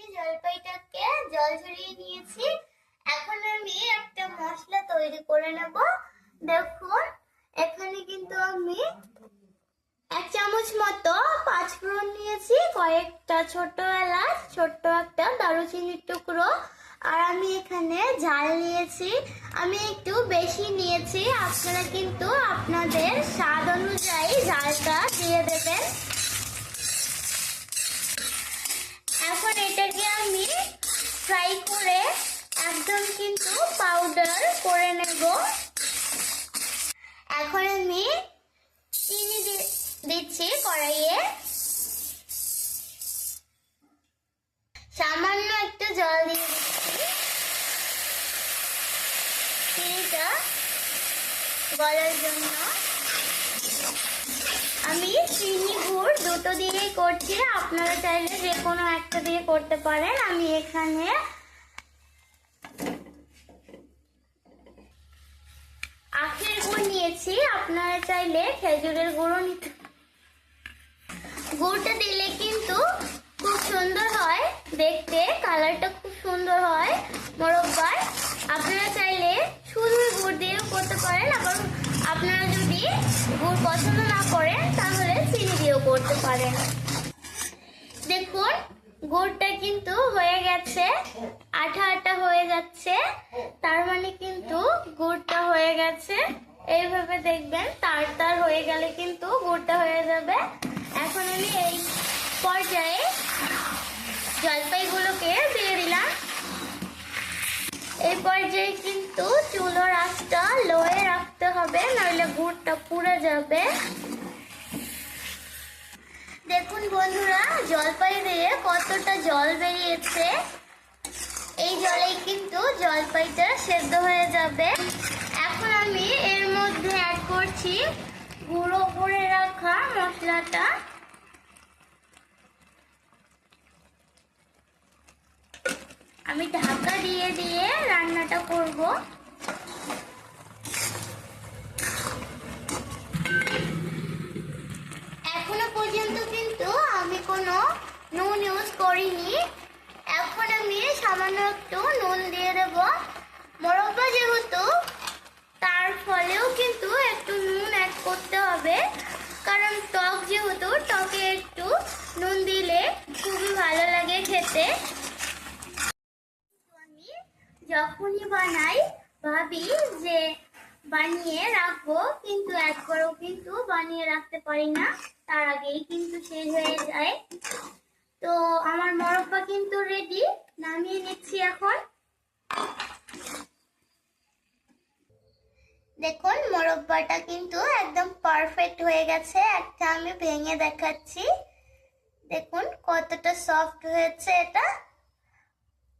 নিয়েছি, জলপাইটাকে জল ঝরিয়ে নিয়েছি। এখন আমি একটা মশলা তৈরি করে নেব। দেখুন, এখানে কিন্তু আমি এক চামচ মতো পাঁচফোড়ন নিয়েছি, কয়েকটা ছোট এলাচ, ছোট্ট একটা দারুচিনির টুকরো। আর আমি এখানে ঝাল নিয়েছি। আমি একটু বেশি নিয়েছি, আপনারা কিন্তু আপনাদের স্বাদ অনুযায়ী ঝালটা দিয়ে দেবেন এখন এটাকে আমি ফ্রাই করে একদম কিন্তু পাউডার করে নেব। এখন আমি চিনি দিচ্ছি কড়াইয়ে। সামান্য একটু জল দিয়ে দিচ্ছি। চিনিটা গলার জন্য। আমি চিনি গুড় দুটো দিয়েই করছি। আপনারা চাইলে যে কোনো একটা দিয়ে করতে পারেন। আমি এখানে নিয়েছি আপনারা চাইলে খেজুরের গুঁড়ো নিতে গুড়টা দিলে কিন্তু খুব সুন্দর হয় দেখতে, কালারটা খুব সুন্দর হয় মোরব্বার আপনারা চাইলে শুধু গুড় দিয়েও করতে পারেন, আবার আপনারা যদি গুড় পছন্দ না করেন, তাহলে চিনি দিয়েও করতে পারেন। দেখুন, গুড়টা কিন্তু হয়ে গেছে, আঠা আঠা হয়ে যাচ্ছে, তার মানে কিন্তু গুড়টা হয়ে গেছে। এইভাবে দেখবেন, তার তার হয়ে গেলে কিন্তু গুড়টা হয়ে যাবে। এখন আমি এই পর্যায়ে জলপাইগুলোকে দিয়ে দিলাম। এই পর্যায়ে কিন্তু চুলোর আঁচটা লোয়ে রাখতে হবে নইলে গুড়টা পুড়ে যাবে। দেখুন বন্ধুরা, জলপাই দিয়ে কতটা জল বেরিয়েছে। এই জলেই কিন্তু জলপাইটা সেদ্ধ হয়ে যাবে। এখন আমি এর করছি। গুঁড়ো করে রাখা মশলাটা। আমি ঢাকা দিয়ে দিয়ে রান্নাটা করব। এখনও পর্যন্ত কিন্তু আমি কোনো নুন ইউজ করিনি। এখন আমি সামান্য একটু নুন দিয়ে দেব। মোরব্বা যেহেতু তার ফলেও কিন্তু একটু নুন অ্যাড করতে হবে কারণ টক যেহেতু টকে একটু নুন দিলে খুবই ভালো লাগে খেতে আমি যখনই বানাই, ভাবি যে বানিয়ে রাখব, কিন্তু একবারও কিন্তু বানিয়ে রাখতে পারি না। তার আগেই কিন্তু শেষ হয়ে যায়। তো আমার মরব্বা কিন্তু রেডি নামিয়ে নিচ্ছি এখন। দেখুন, মরব্বাটা কিন্তু একদম পারফেক্ট হয়ে গেছে। একটা আমি ভেঙে দেখাচ্ছি। দেখুন, কতটা সফট হয়েছে এটা।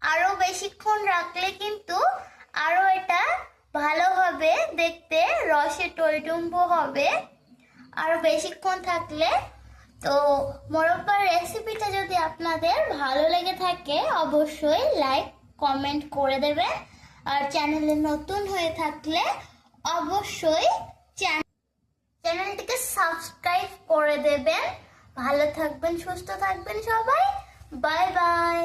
আরও বেশিক্ষণ রাখলে কিন্তু আরও এটা ভালো হবে, দেখতে রসে টইটুম্ব হবে। আরও বেশিক্ষণ থাকলে তো মোরব্বার রেসিপিটা যদি আপনাদের ভালো লেগে থাকে, অবশ্যই লাইক কমেন্ট করে দেবেন। আর চ্যানেলে নতুন হয়ে থাকলে অবশ্যই চ্যানেল চ্যানেলটিকে সাবস্ক্রাইব করে দেবেন। ভালো থাকবেন, সুস্থ থাকবেন সবাই। Bye bye